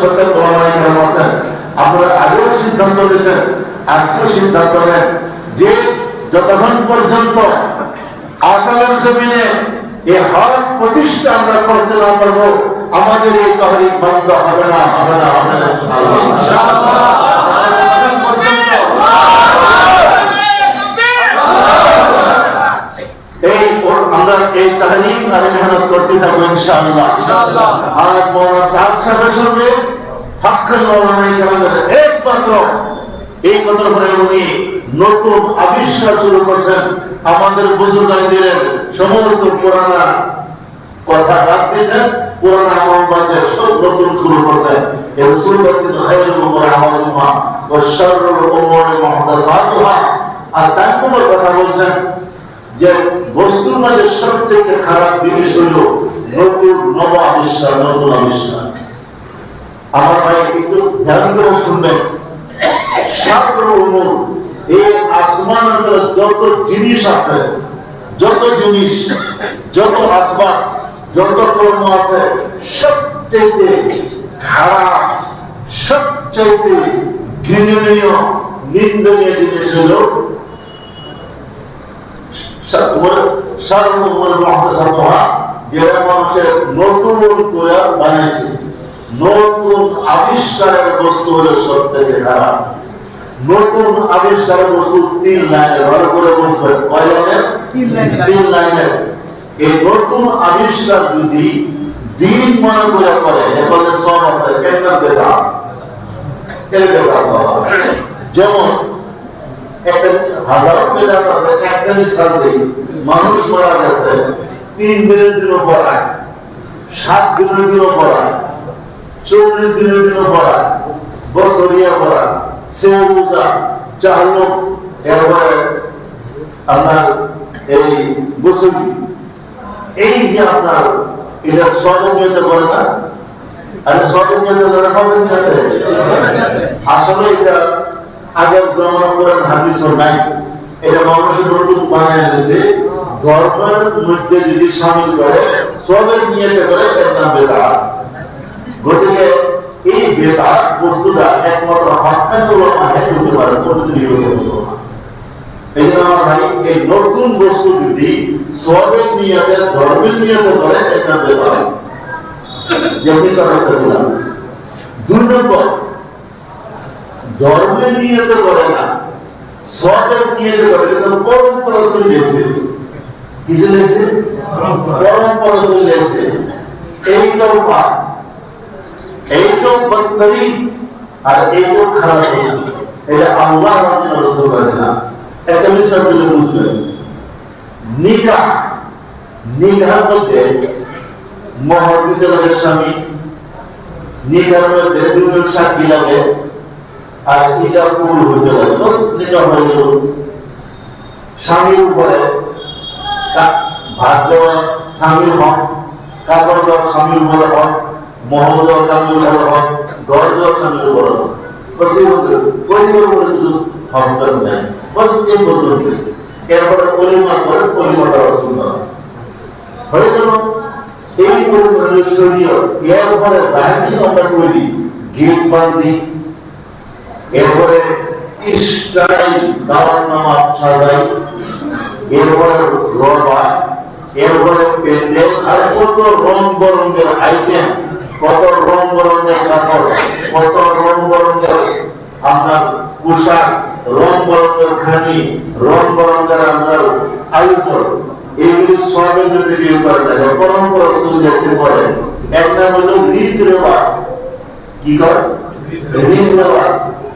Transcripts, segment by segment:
কেরাম আছেন? আপনারা আগেও সিদ্ধান্ত নিয়েছেন, আজকেও সিদ্ধান্ত নেন যে যতক্ষণ পর্যন্ত আসামের জমিনে এই হক প্রতিষ্ঠা আমরা করতে না পারব, আমাদের এই তহরিক বন্ধ হবে না হবে না হবে না ইনশাআল্লাহ। ততক্ষণ পর্যন্ত এই ওর- আমরা এই তাহরিক আর থাকব ইনশাআল্লাহ। আর মৌলানা সাদ সাহেবের সঙ্গে হাক্কান মৌলানা কেরামের একমাত্র এই কথার পরে উনি নতুন আবিষ্কার শুরু করছেন। আমাদের বুজুর্গানীদের সমস্ত পুরানা কথা বাদ দিয়েছেন। পুরানা আমল সব নতুন শুরু করছেন। এর সুন্নাতিন খায়রুল উমুর আমালুহা ওয়া শাররুল উমুরি মুহদাসাতুহা। আর চার নম্বর কথা বলছেন যে বস্তুর মাঝে সবথেকে খারাপ জিনিস নতুন নব আবিষ্কার নতুন আবিষ্কার আমার ভাই একটু ধ্যান করে শুনবেন সাগর উমর এই আসমানের যত জিনিস আছে যত জিনিস যত আসবাব যত কর্ম আছে সবচেয়ে খারাপ সবচেয়ে ঘৃণনীয় নিন্দনীয় জিনিস হলো যেটা মানুষের নতুন করে বানাইছে। নতুন আবিষ্কারের বস্তু হলো সব থেকে খারাপ। নতুন আবিষ্কারের বস্তু তিন লাইনে ভালো করে বুঝবেন কয় লাইনের? তিন লাইনে। তিন লাইনের। এই নতুন আবিষ্কার যদি দিন মনে করে করে এখানে সব আছে কেন বেদা যেমন একটা হাজার বেদাত আছে একটা দেই মানুষ মারা গেছে তিন দিনের দিনও পড়ায়, সাত দিনের দিনও পড়ায়, চল্লিশ দিনের দিনও পড়ায়, বছরিয়া পড়ায় সে রোজা চাহলো এরপরে আপনার এই বসুলি এই যে আপনার, এটা স্বজনীয়ত করে না? আরে স্বজনীয়ত করে আসলে এটা আগের জমানা কোরআন হাদিসও নাই। এটা মানুষের নতুন বানায় এনেছে ধর্মের মধ্যে যদি সামিল করে সবের নিয়েতে করে, এর নাম গতিকে এই বেদাত বস্তুটা একমাত্র হত্যাগুলো মাহে হতে পারে প্রতিদিন হতে এই জন্য আমার ভাই, এই নতুন বস্তু যদি সবের নিয়েতে, ধর্মের নিয়েতে করে, এর নাম বেদাত। যেমনি দিলাম। দুই নম্বর, ধর্মের নিয়ত করে না। সদের নিয়ত করে কিন্তু পরম্পরা চলে গেছে। কি চলে গেছে? পরম্পরা চলে গেছে। এইটাও পাপ। এইটাও বদতরি আর এইটাও খারাপ বস্তু এটা আল্লাহ রাব্বুল রাসূল বলে না একটা বিষয় দিলে বুঝবেন নিকাহ। নিকাহ বলতে মহর দিতে লাগে স্বামী মধ্যে দুজন সাক্ষী লাগে। আর ইজাব কবুল হইতে বাস নিকাহ হয়ে গেল স্বামীর উপরে ভাত দেওয়া স্বামীর হক, কাপড় দেওয়া স্বামীর উপরে হক, মহল দেওয়া স্বামীর উপরে হক, ঘর দেওয়া স্বামীর উপরে হক। মধ্যে পরিবার উপরে কিছু হক দেওয়া নেই। বাস, এই পর্যন্ত এরপরে পরিমাণ করে পরিমাণ দেওয়া হয়ে। বান্ধি এরপরে ইস্টাইল দাওয়াত নামা সাজাই এরপরে রবা এরপরে প্যান্ডেল আর কত রং বরঙ্গের আইটেম কত রং বরঙ্গের কাপড় কত রং বরঙ্গের আপনার পোশাক রং বরঙ্গের খানি রং বরঙ্গের আপনার আয়োজন এগুলি সবের যদি বিয়ে করে না। পরম্পরা এক নাম হলো রীত রেওয়াজ কি করে রীত রেওয়াজ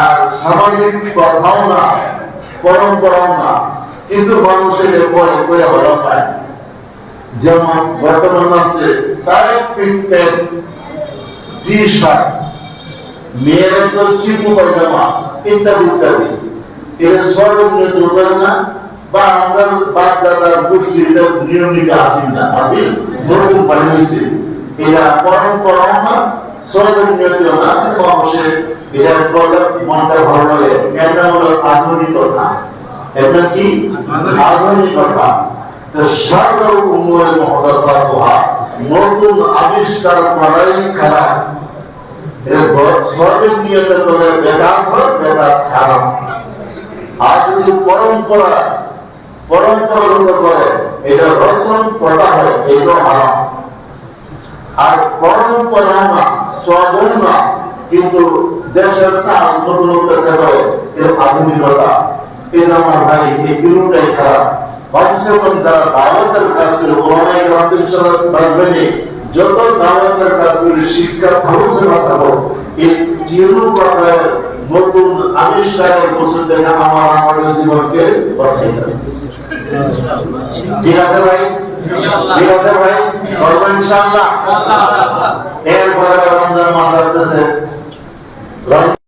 আর সামাজিক কথাও না, পরম্পরাও না, কিন্তু মানুষ এটা করে ভালো পায় যেমন বর্তমান আছে মেয়েরা তো চিপু ইত্যাদি ইত্যাদি। এটা বা আমাদের গোষ্ঠী এটা নিয়ম নীতি আসেন না আসেন নতুন বাড়ি হয়েছে এটা পরম্পরা না সরকার নিয়ন্ত্রণ না অবশ্যই এটা করলে মনটা ভালো লাগে এটা হলো আধুনিকতা এটা কি? আধুনিকতা তো সরকার উম্মরে মহদাসাতুহা নতুন আবিষ্কার করাই খারাপ। এটা সরকার নিয়ন্ত্রণ করে বেদাত হয় বেদাত খারাপ। আর যদি পরম্পরা পরম্পরাগত করে এটা রসম করা হয় এটা হারাম। আর পরম্পরা না স্বজন না কিন্তু দেশের সাল নতুন করতে হয় এর আধুনিকতা। এটা আমার ভাই, এই দুটোটাই খারাপ। কমসে কম যারা দাওয়াতের কাজ করে ওলামাই গ্রাম ইনশাআল্লাহ বাঁচবেনি যত দাওয়াতের কাজ করে শিক্ষা আলোচনা থাকো এই প্রকার নতুন আবিষ্কারের বছর দেখা আমার আমাদের জীবনকে বাঁচাইতে হবে। ঠিক আছে ভাই? ঠিক আছে ভাই? করব ইনশাআল্লাহ। এরপরে রমজান মাস আসতেছে।